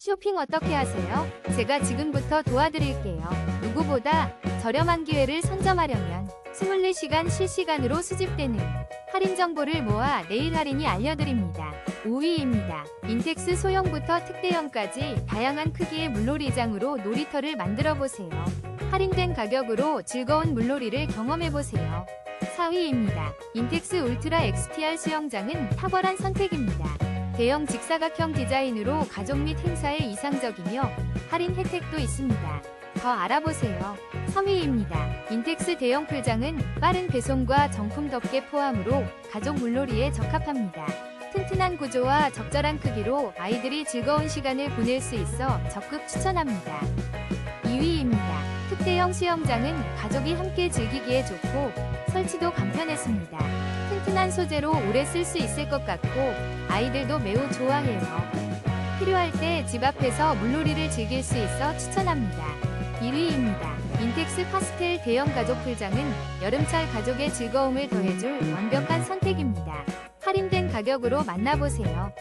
쇼핑 어떻게 하세요? 제가 지금부터 도와드릴게요. 누구보다 저렴한 기회를 선점하려면 24시간 실시간으로 수집되는 할인 정보를 모아 내일 할인이 알려드립니다. 5위입니다. 인텍스 소형부터 특대형까지 다양한 크기의 물놀이장으로 놀이터를 만들어 보세요. 할인된 가격으로 즐거운 물놀이를 경험해 보세요. 4위입니다. 인텍스 울트라 XTR 수영장은 탁월한 선택입니다. 대형 직사각형 디자인으로 가족 및 행사에 이상적이며 할인 혜택도 있습니다. 더 알아보세요. 3위입니다. 인텍스 대형 풀장은 빠른 배송과 정품 덮개 포함으로 가족 물놀이에 적합합니다. 튼튼한 구조와 적절한 크기로 아이들이 즐거운 시간을 보낼 수 있어 적극 추천합니다. 2위입니다. 특대형 수영장은 가족이 함께 즐기기에 좋고 설치도 간편했습니다. 튼튼한 소재로 오래 쓸 수 있을 것 같고 아이들도 매우 좋아해요. 필요할 때 집 앞에서 물놀이를 즐길 수 있어 추천합니다. 1위입니다. 인텍스 파스텔 대형 가족 풀장은 여름철 가족의 즐거움을 더해줄 완벽한 선택입니다. 할인된 가격으로 만나보세요.